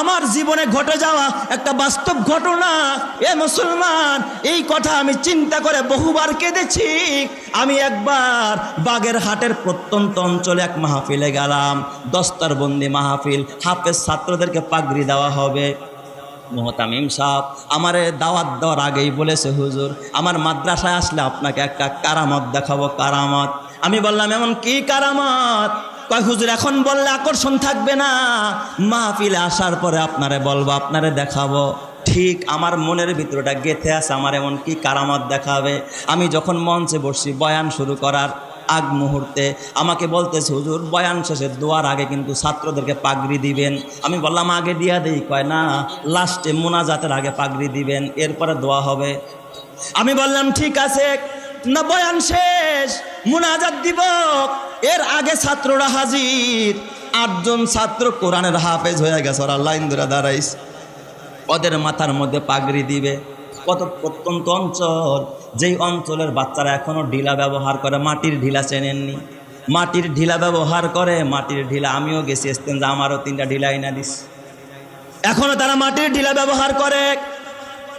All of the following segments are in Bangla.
আমার জীবনে ঘটে যাওয়া একটা বাস্তব ঘটনা। এ মুসলমান, এই কথা আমি চিন্তা করে বহুবার কেঁদেছি। আমি একবার বাগের হাটের প্রত্যন্ত অঞ্চলে এক মাহফিলে গেলাম। দস্তরবন্দি মাহফিল, হাফেজ ছাত্রদেরকে পাগড়ি দেওয়া হবে। মোহতামিম সাহ আমার দাওয়াত দেওয়ার আগেই বলেছে, হুজুর, আমার মাদ্রাসায় আসলে আপনাকে একটা কারামত দেখাবো, কারামত। আমি বললাম, এমন কি কারামত? কয়, হুজুর, এখন বললে আকর্ষণ থাকবে না। মাহফিলে আসার পরে আপনারে বলব, আপনারে দেখাবো। ঠিক আমার মনের ভিতরটা গেথে আছে, আমার এমন কি কারামত দেখাবে? আমি যখন মঞ্চে বসছি, বয়ান শুরু করার আগ মুহূর্তে আমাকে বলতেছে, হুজুর, বয়ান শেষে দোয়ার আগে কিন্তু ছাত্রদেরকে পাগড়ি দিবেন। আমি বললাম, আগে দিয়া দেই। কয়, না, লাস্টে মোনাজাতের আগে পাগড়ি দিবেন, এরপরে দোয়া হবে। আমি বললাম, ঠিক আছে। না, বয়ান শেষ, মোনাজাত দিব। এর আগে ছাত্ররা হাজির। আটজন ছাত্র কোরআনের হাফেজ হয়ে গেছে, ওরা লাইন ধরে দাঁড়াইস ওদের মাথার মধ্যে পাগড়ি দিবে। কত প্রত্যন্ত অঞ্চল, যেই অঞ্চলের বাচ্চারা এখনও ঢিলা ব্যবহার করে, মাটির ঢিলা চেনেননি। মাটির ঢিলা ব্যবহার করে, মাটির ঢিলা আমিও গেছি এসতেন যে আমারও তিনটা ঢিলা না দিস এখনও তারা মাটির ঢিলা ব্যবহার করে।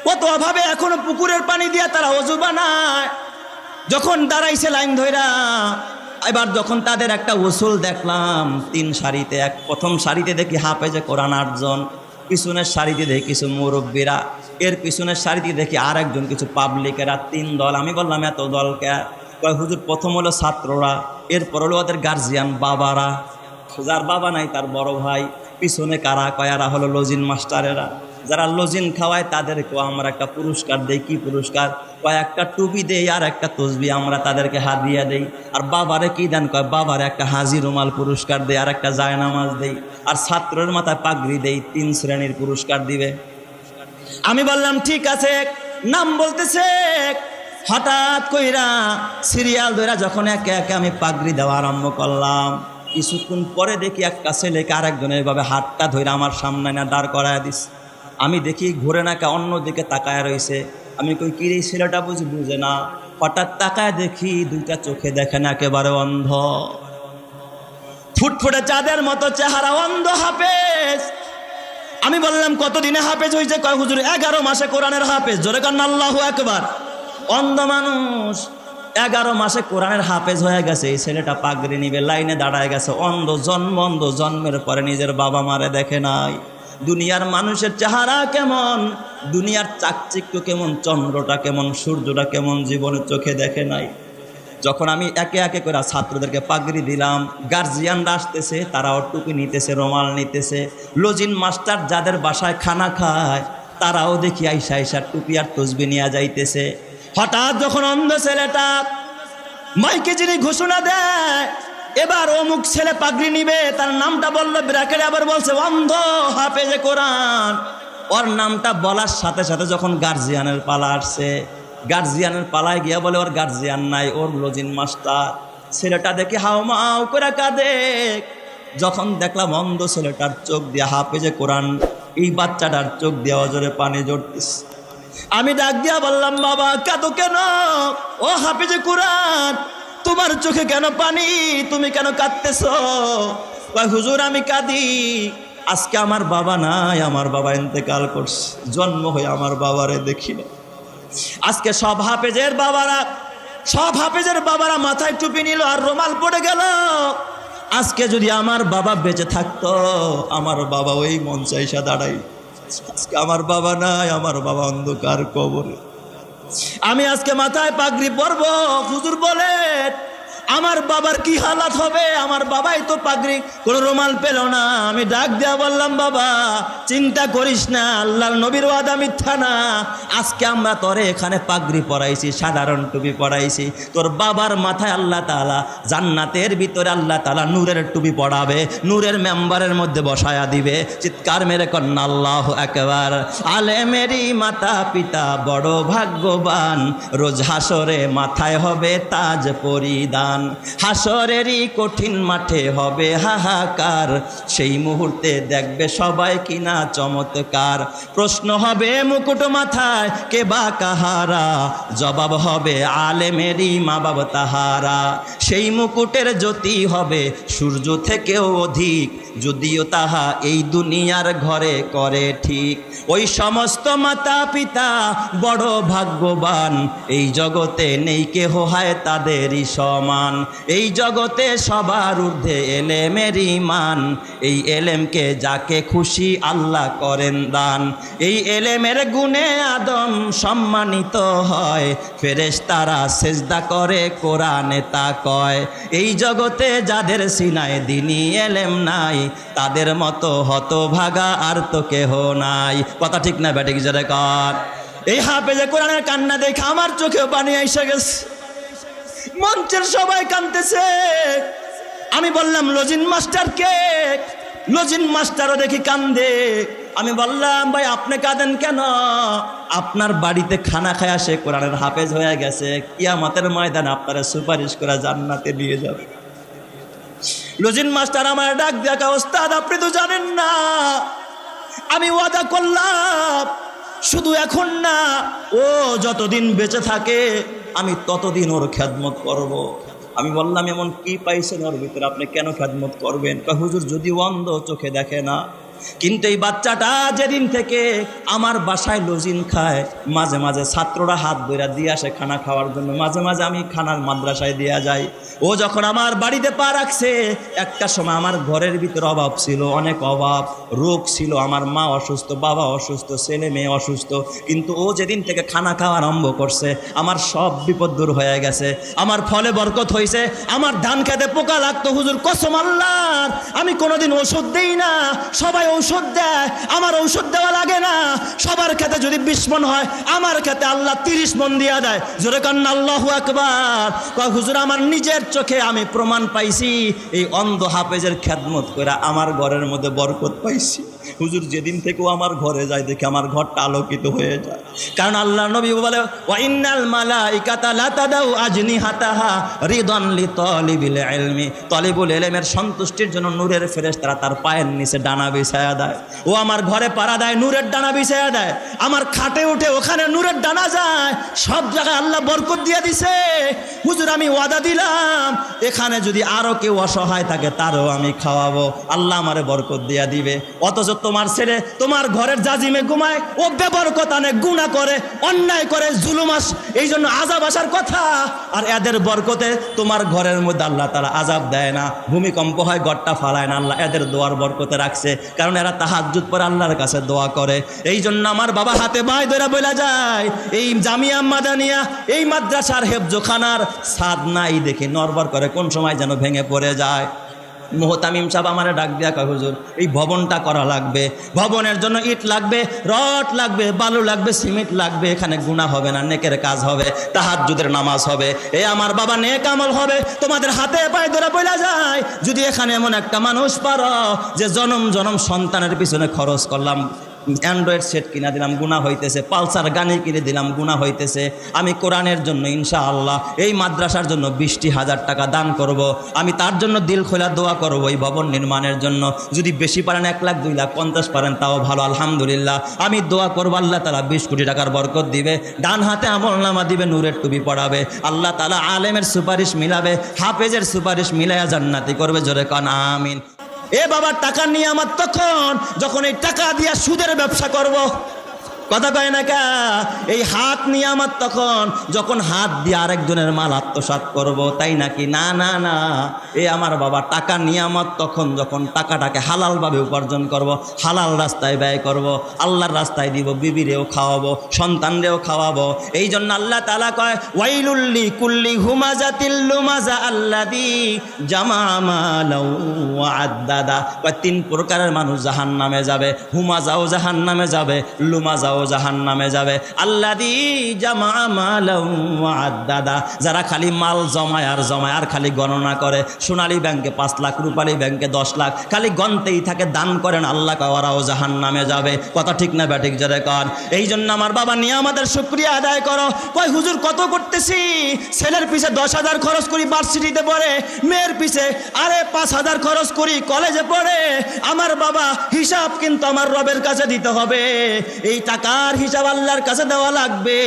কত অভাবে এখনও পুকুরের পানি দিয়ে তারা অজু বানায়। যখন দাঁড়াইছে লাইন ধইরা এবার যখন তাদের একটা ওসুল দেখলাম, তিন সারিতে, এক প্রথম সারিতে দেখি হাফেজে কোরআন আটজন, পিছনের সারিতে দেখি কিছু মুরব্বীরা, এর পিছনের সারিতে দেখি আর একজন কিছু পাবলিকেরা, তিন দল। আমি বললাম, এত দলকে? কয়, হুজুর, প্রথম হলো ছাত্ররা, এরপর হলো ওদের গার্জিয়ান বাবারা। যার বাবা নাই, তার বড় ভাই। পিছনে কারা? কয়ারা হলো লজিন মাস্টারেরা যারা লজিন খাওয়ায় তাদেরকেও আমরা একটা পুরস্কার দেই। কি পুরস্কার? কয়েকটা টুপি দেই আর একটা তসবি আমরা তাদেরকে হাদিয়া দেই। আর বাবারে কি দেন? কয় বাবারে একটা হাজির রুমাল পুরস্কার দেই আর একটা জায়নামাজ দেই। আর ছাত্রের মাথায় পাগড়ি দেই, তিন শ্রেণির পুরস্কার দিবে। আমি বললাম, ঠিক আছে। নাম বলতেছে, হঠাৎ কইরা সিরিয়াল ধরা যখন একে একে আমি পাগড়ি দেওয়া আরম্ভ করলাম, কিছুক্ষণ পরে দেখি একটা ছেলেকে আরেকজনের এভাবে হাতটা ধরে আমার সামনে না দাঁড় করায় দিস আমি দেখি ঘুরে নাকা অন্যদিকে তাকায় রয়েছে। আমি কই, কি এই ছেলেটা বুঝি বুঝে না? হঠাৎ তাকায় দেখি দুইটা চোখে দেখে না একেবারে অন্ধ। ফুটফুটে চাঁদের মতো চেহারা, অন্ধ হাফেজ। আমি বললাম, কতদিনে হাফেজ হয়েছে কয়, হুজুর, এগারো মাসে কোরআনের হাফেজ। জোরে কান আল্লাহ একবার অন্ধ মানুষ, এগারো মাসে কোরআনের হাফেজ হয়ে গেছে। এই ছেলেটা পাগড়ি নিবে, লাইনে দাঁড়ায় গেছে। অন্ধ জন্ম, অন্ধ জন্মের পরে নিজের বাবা মারে দেখে নাই। দুনিয়ার মানুষের চেহারা কেমন? দুনিয়ার চাকচিক্য কেমন? চন্দ্রটা কেমন? সূর্যটা কেমন? জীবনের চোখে দেখে নাই। যখন আমি একে একে করে ছাত্রদেরকে পাগড়ি দিলাম গার্জিয়ানরা আসতেছে, তারাও টুপি নিতেছে, রোমাল নিতেছে। লজিন মাস্টার যাদের বাসায় খানা খায়, তারাও দেখি আইসা আইসা টুপি আর তসবি নিয়ে যাইতেছে। হঠাৎ যখন অন্ধ ছেলেটা মাইকে যিনি ঘোষণা দেয় এবার অমুক ছেলে পাগড়ি নিবে, তার নামটা বলল ব্র্যাকেট, আবার বলছে, অন্ধ হাফেজে কোরআন। ওর নামটা বলার সাথে সাথে যখন গার্জিয়ানের পালা আসছে, গার্জিয়ানের পালায় গিয়া বলে, ওর গার্জিয়ান নাই, ওর লজিন মাস্টার। ছেলেটা দেখে হাও মাও করে কাঁদে। যখন দেখলাম অন্ধ ছেলেটার চোখ দিয়ে হাফেজে কোরআন, এই বাচ্চাটার চোখ দিয়ে অজরে পানি জড়তেছে আমি ডাক দিয়া বললাম, বাবা, কাঁদো কেন? ও হাফেজে কোরআন তোমার চোখে কেন পানি? তুমি কেন কাঁদতেছ? হুজুর, আমি কাঁদি। আজকে আমার বাবা নাই, আমার বাবা ইন্তেকাল করছে। জন্ম হয়ে আমার বাবারে দেখি না আজকে সব হাফেজের বাবারা, সব হাফেজের বাবারা মাথায় টুপি নিল আর রোমাল পড়ে গেল। আজকে যদি আমার বাবা বেঁচে থাকতো, আমার বাবা ওই মঞ্চে এসে দাঁড়াই আজকে আমার বাবা নাই, আমার বাবা অন্ধকার কবরে। আমি আজকে মাথায় পাগড়ি পরব হুজুর বলে আমার বাবার কি হালাত হবে? আমার বাবাই তো পাগড়ি, কোনো রুমাল পেল না। আমি ডাক দেয়া বললাম, বাবা, চিন্তা করিস না, আল্লাহর নবীর ওয়াদা মিথ্যা না। আজকে আমরা তোরে এখানে পাগড়ি পরাইছি, সাধারণ টুপি পরাইছি। তোর বাবার মাথায় আল্লাহ তালা জান্নাতের ভিতরে আল্লাহ তালা নূরের টুপি পড়াবে নূরের মেম্বারের মধ্যে বসায়া দিবে। চিৎকার মেরে কন্যা, আল্লাহ একবার আলে মেরি মাতা পিতা বড় ভাগ্যবান। রোজ হাসরে মাথায় হবে তাজ পরিদান ময়দান হাসরেরই কঠিন মাঠে হবে হাহাকার। সেই মুহূর্তে দেখবে সবাই কিনা চমৎকার। প্রশ্ন হবে মুকুট মাথায়, কে বা কাহারা? জবাব হবে আলেমেরই মা বাবা তাহারা। সেই মুকুটের জ্যোতি হবে সূর্য থেকেও অধিক। যদিও তাহা এই দুনিয়ার ঘরে করে ঠিক। ওই সমস্ত মাতা পিতা বড় ভাগ্যবান। এই জগতে নেই কেহ হয় তাদেরই সমান। এই জগতে সবার ঊর্ধ্বে এলেমেরই মান এই এলেমকে যাকে খুশি আল্লাহ করেন দান। এই এলেমের গুণে আদম সম্মানিত হয়। ফেরেশ তারা সেজদা করে, কোরআনে তা কয়। এই জগতে যাদের সিনায় দিনী এলেম নাই, তাদের মতো হতভাগা আর তো কেহ নাই। কথা ঠিক না, ব্যাটিক, জোরে কর এই হাফেজে কোরআনের কান্না দেখে আমার চোখে পানি এসে গেছে। মঞ্চের সবাই কানতেছে। আমি বললাম, লজিন মাস্টার কে? লজিন মাস্টারও দেখি কান্দে। আমি বললাম, ভাই, আপনি কাঁদেন কেন? আপনার বাড়িতে খানা খায় সে কোরআনের হাফেজ হয়ে গেছে। কিয়ামতের ময়দান আপনারা সুপারিশ করে জান্নাতে নিয়ে যাবে। লজিন মাস্টার আমার ডাক দেখা ওস্তাদ, আপনি তো জানেন না। আমি ওয়াদা করলাম, শুধু এখন না, ও যতদিন বেঁচে থাকে আমি ততদিন ওর খ্যাদমত করব। আমি বললাম, এমন কি পাইছেন ওর ভিতরে আপনি কেন খ্যাদমত করবেন হুজুর, যদি অন্ধ চোখে দেখে না কিন্তু এই বাচ্চাটা যেদিন থেকে আমার বাসায় লজিন খায়, মাঝে মাঝে ছাত্ররা হাত ধরে দিয়ে আসে খানা খাওয়ার জন্য। মাঝে মাঝে আমি খানার মাদ্রাসায় দেওয়া যাই। ও যখন আমার বাড়িতে পা রাখছে, একটা সময় আমার ঘরের ভিতরে অভাব ছিল, অনেক অভাব। রোগ ছিল, আমার মা অসুস্থ, বাবা অসুস্থ, ছেলে মেয়ে অসুস্থ। কিন্তু ও যেদিন থেকে খানা খাওয়া আরম্ভ করছে, আমার সব বিপদ দূর হয়ে গেছে। আমার ফলে বরকত হয়েছে আমার ধান খেতে পোকা লাগতো। হুজুর, কসম আল্লাহর, আমি কোনোদিন ওষুধ দেই না। সবাই ঔষধ দেয়, আমার ঔষধ দেওয়া লাগে না। সবার খেতে যদি বিশ মন হয়, আমার খেতে আল্লাহ তিরিশ মন দিয়া দেয়। জোরে কান্না আল্লাহ একবার হুজুর, আমার নিজের চোখে আমি প্রমাণ পাইছি, এই অন্ধ হাফেজের খেদমত করে আমার ঘরের মধ্যে বরকত পাইছি। হুজুর যেদিন থেকে আমার ঘরে যায়, দেখে আমার ঘরটা আলোকিত হয়ে যায়। কারণ আল্লাহ নবী বলে ওয়াইনাল লিতালিবিল ইলমি। তালিবুল ইলমের সন্তুষ্টির জন্য নূরের তার পায়ের নিচে ডানা বিছায়া দেয়। ও আমার ঘরে পাড়া দেয়, নূরের ডানা বিছায়া দেয়। আমার খাটে উঠে ওখানে নূরের ডানা যায়। সব জায়গায় আল্লাহ বরকত দিয়ে দিছে। হুজুর, আমি ওয়াদা দিলাম, এখানে যদি আরও কেউ অসহায় থাকে, তারও আমি খাওয়াবো। আল্লাহ আমারে বরকত দিয়া দিবে। অথচ তোমার ছেলে, তোমার ঘরের জাজিমে ঘুমায়, ও বেবরকত আনে গুণা করে, অন্যায় করে জুলুমাস এই জন্য আজাব আসার কথা। আর এদের বরকতে তোমার ঘরের মধ্যে আল্লাহ তারা আজাব দেয় না। ভূমিকম্প হয় গড়টা ফালায় না, আল্লাহ এদের দোয়ার বরকতে রাখছে। কারণ এরা তাহাজুদ পরে আল্লাহর কাছে দোয়া করে। এই জন্য আমার বাবা হাতে বাই ধরে বলে যায়, এই জামিয়া মাদানিয়া, এই মাদ্রাসার হেফজোখানার সাদ নাই দেখে নরবর করে কোন সময় যেন ভেঙে পড়ে যায়। মোহতামিম সাহেব আমার ডাক দিয়া কয়, হুজুর, এই ভবনটা করা লাগবে। ভবনের জন্য ইট লাগবে, রড লাগবে, বালু লাগবে, সিমেন্ট লাগবে, এখানে গুণা হবে না, নেকের কাজ হবে, তাহাজ্জুদের নামাজ হবে। এ আমার বাবা নেক আমল হবে, তোমাদের হাতে পায়ে ধরে বইলা যায়। যদি এখানে এমন একটা মানুষ পারো, যে জনম জনম সন্তানের পিছনে খরচ করলাম অ্যান্ড্রয়েড সেট কিনা দিলাম গুণা হইতেছে। পালসার গানে কিনে দিলাম গুণা হইতেছে। আমি কোরআনের জন্য ইনশা আল্লাহ এই মাদ্রাসার জন্য বিশটি হাজার টাকা দান করব। আমি তার জন্য দিল খোলা দোয়া করব এই ভবন নির্মাণের জন্য। যদি বেশি পারেন এক লাখ, দুই লাখ, পঞ্চাশ পারেন, তাও ভালো, আলহামদুলিল্লাহ। আমি দোয়া করব, আল্লাহ তালা বিশ কোটি টাকার বরকত দিবে। ডান হাতে আমল নামা দিবে, নূরের টুপি পড়াবে আল্লাহ তালা আলেমের সুপারিশ মিলাবে, হাফেজের সুপারিশ মিলাইয়া জান্নাতি করবে, জোরে কান, আমিন। এ বাবার টাকা নিয়ে আমার তখন যখন এই টাকা দিয়া সুদের ব্যবসা করব। কথা কয় না কা? এই হাত নিয়ে আমার তখন যখন হাত দিয়ে আরেকজনের মাল আত্মসাত করব, তাই নাকি? না না না। এ আমার বাবা, টাকা নিয়ে আমার তখন যখন টাকাটাকে হালালভাবে উপার্জন করব, হালাল রাস্তায় ব্যয় করব, আল্লাহর রাস্তায় দিব, বিবিরেও খাওয়াবো, সন্তানরেও খাওয়াবো। এই জন্য আল্লাহ তালা কয় ওয়াইলুল্লি কুল্লি হুমাজাতিল লুমাজা আল্লাদি জামামালাউ আদাদা তিন প্রকারের মানুষ জাহান নামে যাবে, হুমাজাও জাহান নামে যাবে, লুমাজাও ওরাও জাহান নামে যাবে। আল্লাহ দি জামা দাদা যারা খালি মাল জমায় আর জমায় আর খালি গণনা করে, সোনালী ব্যাংকে পাঁচ লাখ, রূপালী ব্যাংকে দশ লাখ, খালি গনতেই থাকে, দান করেন আল্লাহ কয়, ওরাও জাহান নামে যাবে। কথা ঠিক না ব্যাটিক জরে কর এই জন্য আমার বাবা নিয়ে আমাদের শুক্রিয়া আদায় করো। কয়, হুজুর কত করতেছি? ছেলের পিছে দশ হাজার খরচ করি ভার্সিটিতে পড়ে, মেয়ের পিছে আরে পাঁচ হাজার খরচ করি কলেজে পড়ে, আমার বাবা হিসাব কিন্তু আমার রবের কাছে দিতে হবে। এই টাকার হিসাব আল্লাহর কাছে দেওয়া লাগবে।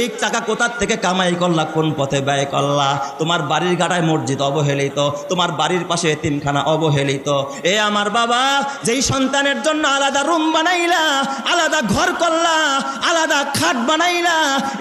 এই টাকা কোথার থেকে কামাই করলা, কোন পথে ব্যয় করলা? তোমার বাড়ির গাটায় মসজিদ অবহেলিত, তোমার বাড়ির পাশে তিনখানা অবহেলিত। এ আমার বাবা, যেই সন্তানের জন্য আলাদা রুম বানাইলা, আলাদা ঘর করলা, আলাদা খাট বানাইলা,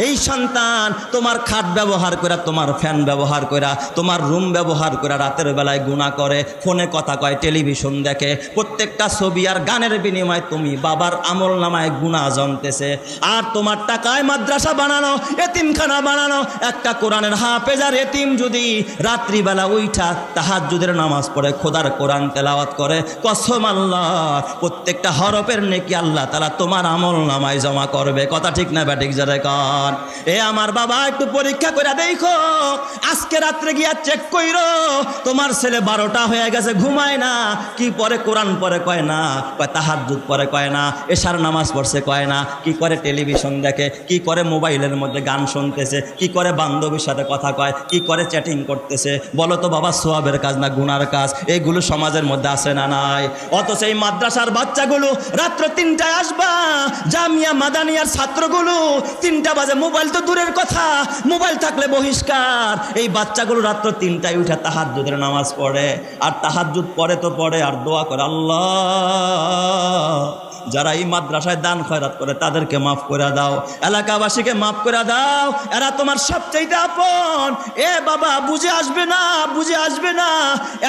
এই সন্তান তোমার খাট ব্যবহার করে তোমার ফ্যান ব্যবহার করে তোমার রুম ব্যবহার করে রাতের বেলায় গুণা করে, ফোনে কথা কয়, টেলিভিশন দেখে। প্রত্যেকটা ছবি আর গানের বিনিময়ে তুমি বাবার আমল নামায় গুণা জমতেছে আর তোমার টাকায় মাদ্রাসা বানানো, এতিমখানা বানানো, একটা কোরআনের হাফেজার এতিম যদি রাত্রিবেলা উইঠা তাহাজ্জুদের নামাজ পড়ে, খোদার কোরআন তেলাওয়াত করে, কসম আল্লাহ, প্রত্যেকটা হরফের নেকি আল্লাহ তালা তোমার আমল নামায় জমা করবে। কথা ঠিক না ব্যাটিক যারা কন। এ আমার বাবা, একটু পরীক্ষা করে দেখো, আজকে রাত্রে গিয়া চেক কইর, তোমার ছেলে বারোটা হয়ে গেছে, ঘুমায় না, কি পরে কোরআন পরে কয় না, কয় তাহাজ্জুদ পরে কয় না, এশার নামাজ পড়ছে কয় না কি করে টেলিভিশন দেখে, কি করে মোবাইলের মধ্যে গান শুনতেছে, কি করে বান্ধবীর সাথে কথা কয়, কি করে চ্যাটিং করতেছে, বলো তো বাবা সোয়াবের কাজ না গুনার কাজ, এগুলো সমাজের মধ্যে আসে না নাই? অথচ এই মাদ্রাসার বাচ্চাগুলো রাত্র তিনটায় আসবা, জামিয়া মাদানিয়ার ছাত্রগুলো, তিনটা বাজে মোবাইল তো দূরের কথা, মোবাইল থাকলে বহিষ্কার। এই বাচ্চাগুলো রাত্র তিনটায় উঠে তাহাজ্জুদের নামাজ পড়ে, আর তাহাজ্জুদ পড়ে তো পড়ে, আর দোয়া করে আল্লাহ। যারা এই মাদ্রাসায় দান খয়রাত করে, তাদেরকে মাফ করে দাও। এলাকাবাসীকে মাফ করে দাও। এরা তোমার সবচেয়ে আপন। এ বাবা, বুঝে আসবে না, বুঝে আসবে না।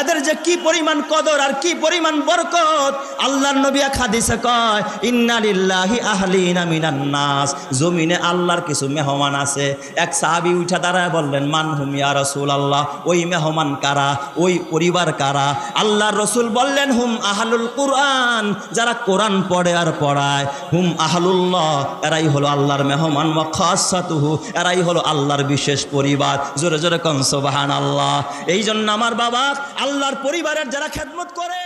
এদের যে কি পরিমাণ কদর আর কি পরিমাণ বরকত, আল্লাহর নবী হাদিসে কয় ইন্নালিল্লাহি আহলিনা মিনান নাস। জমিনে আল্লাহর কিছু মেহমান আছে। এক সাহাবী উঠা দাঁড়ায় বললেন মান হুম ইয়া রাসূলুল্লাহ, ওই মেহমান কারা? ওই পরিবার কারা? আল্লাহর রসুল বললেন, হুম আহলুল কুরআন। যারা কোরআন পড়ে আর পড়ায়। হুম আহলুল্লাহ, এরাই হলো আল্লাহর মেহমান খাসাতুহু, এরাই হলো আল্লাহর বিশেষ পরিবার। জোরে জোরে কনসবাহান আল্লাহ এই জন্য আমার বাবা আল্লাহর পরিবারের যারা খেদমত করে